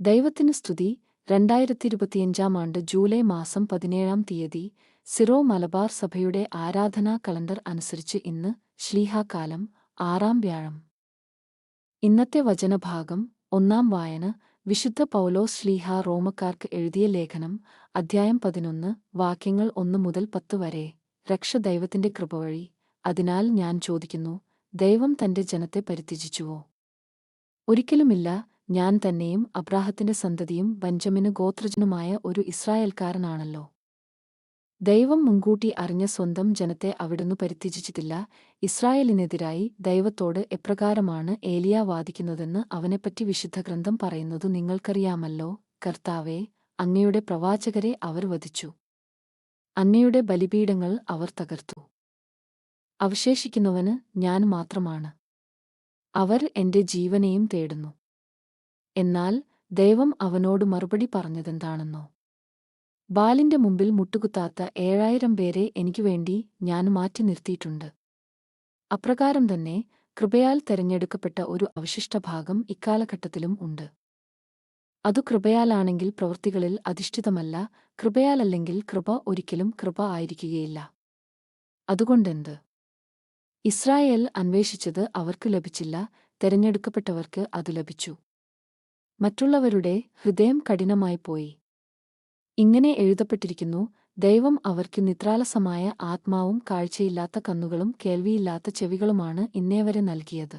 ദൈവത്തിന് സ്തുതി. രണ്ടായിരത്തി ഇരുപത്തിയഞ്ചാം ആണ്ട് ജൂലൈ മാസം പതിനേഴാം തീയതി സിറോ മലബാർ സഭയുടെ ആരാധനാ കലണ്ടർ അനുസരിച്ച് ഇന്ന് ശ്ലീഹാകാലം ആറാം വ്യാഴം. ഇന്നത്തെ വചനഭാഗം ഒന്നാം വായന. വിശുദ്ധ പൗലോ ശ്ലീഹ റോമക്കാർക്ക് എഴുതിയ ലേഖനം. അധ്യായം പതിനൊന്ന്. വാക്യങ്ങൾ ഒന്നു മുതൽ പത്ത് വരെ. രക്ഷ ദൈവത്തിന്റെ കൃപ വഴി. അതിനാൽ ഞാൻ ചോദിക്കുന്നു ദൈവം തന്റെ ജനത്തെ പരിത്യജിച്ചുവോ? ഒരിക്കലുമില്ല. ഞാൻ തന്നെയും അബ്രാഹത്തിന്റെ സന്തതിയും ബഞ്ചമിന് ഗോത്രജനുമായ ഒരു ഇസ്രായേൽക്കാരനാണല്ലോ. ദൈവം മുൻകൂട്ടി അറിഞ്ഞ സ്വന്തം ജനത്തെ അവിടുന്ന് പരിത്യജിച്ചിട്ടില്ല. ഇസ്രായേലിനെതിരായി ദൈവത്തോട് എപ്രകാരമാണ് ഏലിയ വാദിക്കുന്നതെന്ന് അവനെപ്പറ്റി വിശുദ്ധ ഗ്രന്ഥം പറയുന്നതു നിങ്ങൾക്കറിയാമല്ലോ. കർത്താവേ അങ്ങയുടെ പ്രവാചകരെ അവർ വധിച്ചു. അങ്ങയുടെ ബലിപീഠങ്ങൾ അവർ തകർത്തു. അവശേഷിക്കുന്നവന് ഞാൻ മാത്രമാണ്. അവർ എന്റെ ജീവനെയും തേടുന്നു. എന്നാൽ ദൈവം അവനോട് മറുപടി പറഞ്ഞതെന്താണെന്നോ. ബാലിന്റെ മുമ്പിൽ മുട്ടുകുത്താത്ത ഏഴായിരം പേരെ എനിക്കുവേണ്ടി ഞാൻ മാറ്റി നിർത്തിയിട്ടുണ്ട്. അപ്രകാരം തന്നെ കൃപയാൽ തെരഞ്ഞെടുക്കപ്പെട്ട ഒരു അവശിഷ്ട ഭാഗം ഇക്കാലഘട്ടത്തിലും ഉണ്ട്. അതു കൃപയാലാണെങ്കിൽ പ്രവൃത്തികളിൽ അധിഷ്ഠിതമല്ല കൃപയാലല്ലെങ്കിൽ കൃപ ഒരിക്കലും കൃപ ആയിരിക്കുകയില്ല. അതുകൊണ്ടെന്ത്? ഇസ്രായേൽ അന്വേഷിച്ചത് അവർക്ക് ലഭിച്ചില്ല തെരഞ്ഞെടുക്കപ്പെട്ടവർക്ക് അതു ലഭിച്ചു. മറ്റുള്ളവരുടെ ഹൃദയം കഠിനമായിപ്പോയി ഇങ്ങനെ എഴുതപ്പെട്ടിരിക്കുന്നു ദൈവം അവർക്ക് നിത്രാലസമായ ആത്മാവും കാഴ്ചയില്ലാത്ത കണ്ണുകളും കേൾവിയില്ലാത്ത ചെവികളുമാണ് ഇന്നേവരെ നൽകിയത്.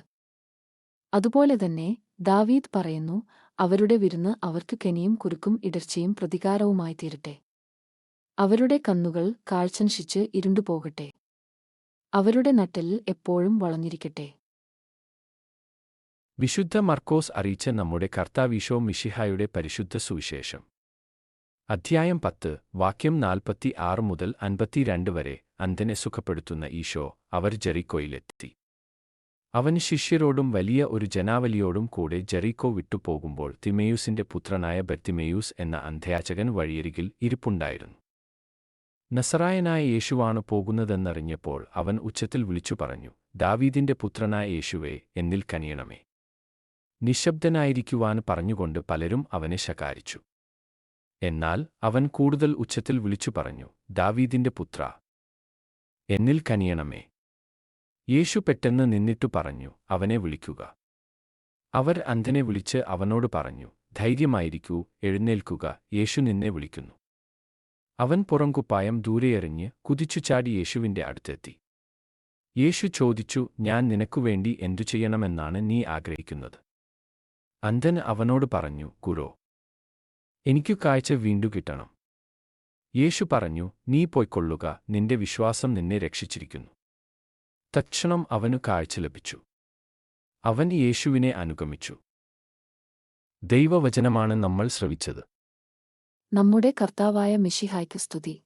അതുപോലെ തന്നെ ദാവീദ് പറയുന്നു അവരുടെ വിരുന്ന് അവർക്ക് കെനിയും കുരുക്കും ഇടർച്ചയും പ്രതികാരവുമായി തീരട്ടെ അവരുടെ കണ്ണുകൾ കാഴ്ചൻഷിച്ച് ഇരുണ്ടുപോകട്ടെ. അവരുടെ നട്ടലിൽ എപ്പോഴും വളഞ്ഞിരിക്കട്ടെ. വിശുദ്ധ മർക്കോസ് അറിയിച്ച നമ്മുടെ കർത്താവീശോ മിഷിഹായുടെ പരിശുദ്ധ സുവിശേഷം. അധ്യായം പത്ത് വാക്യം നാൽപ്പത്തി ആറ് മുതൽ അൻപത്തിരണ്ട് വരെ അന്ധനെ സുഖപ്പെടുത്തുന്ന ഈശോ അവർ ജെറിക്കോയിലെത്തി. അവൻ ശിഷ്യരോടും വലിയ ഒരു ജനാവലിയോടും കൂടെ ജെറിക്കോ വിട്ടുപോകുമ്പോൾ തിമേയൂസിന്റെ പുത്രനായ ബർത്തിമേയൂസ് എന്ന അന്ധയാചകൻ വഴിയരികിൽ ഇരിപ്പുണ്ടായിരുന്നു. നസറായനായ യേശുവാണ് പോകുന്നതെന്നറിഞ്ഞപ്പോൾ അവൻ ഉച്ചത്തിൽ വിളിച്ചു പറഞ്ഞു ദാവീദിന്റെ പുത്രനായ യേശുവേ എന്നിൽ കനിയണമേ. നിശബ്ദനായിരിക്കുവാൻ പറഞ്ഞുകൊണ്ട് പലരും അവനെ ശകാരിച്ചു. എന്നാൽ അവൻ കൂടുതൽ ഉച്ചത്തിൽ വിളിച്ചു പറഞ്ഞു ദാവീദിന്റെ പുത്ര എന്നിൽ കനിയണമേ. യേശു പെട്ടെന്ന് നിന്നിട്ടു പറഞ്ഞു അവനെ വിളിക്കുക. അവർ അന്ധനെ വിളിച്ച് അവനോട് പറഞ്ഞു ധൈര്യമായിരിക്കൂ എഴുന്നേൽക്കുക യേശു നിന്നെ വിളിക്കുന്നു. അവൻ പുറംകുപ്പായം ദൂരെയെറിഞ്ഞ് കുതിച്ചു ചാടി യേശുവിന്റെ അടുത്തെത്തി. യേശു ചോദിച്ചു ഞാൻ നിനക്കുവേണ്ടി എന്തു ചെയ്യണമെന്നാണ് നീ ആഗ്രഹിക്കുന്നത്? അന്ധൻ അവനോട് പറഞ്ഞു കുരോ എനിക്കു കാഴ്ച വീണ്ടു കിട്ടണം. യേശു പറഞ്ഞു നീ പോയിക്കൊള്ളുക നിന്റെ വിശ്വാസം നിന്നെ രക്ഷിച്ചിരിക്കുന്നു. തക്ഷണം അവനു കാഴ്ച ലഭിച്ചു. അവൻ യേശുവിനെ അനുഗമിച്ചു. ദൈവവചനമാണ് നമ്മൾ ശ്രവിച്ചത്. നമ്മുടെ കർത്താവായ മിഷിഹായ്ക്ക് സ്തുതി.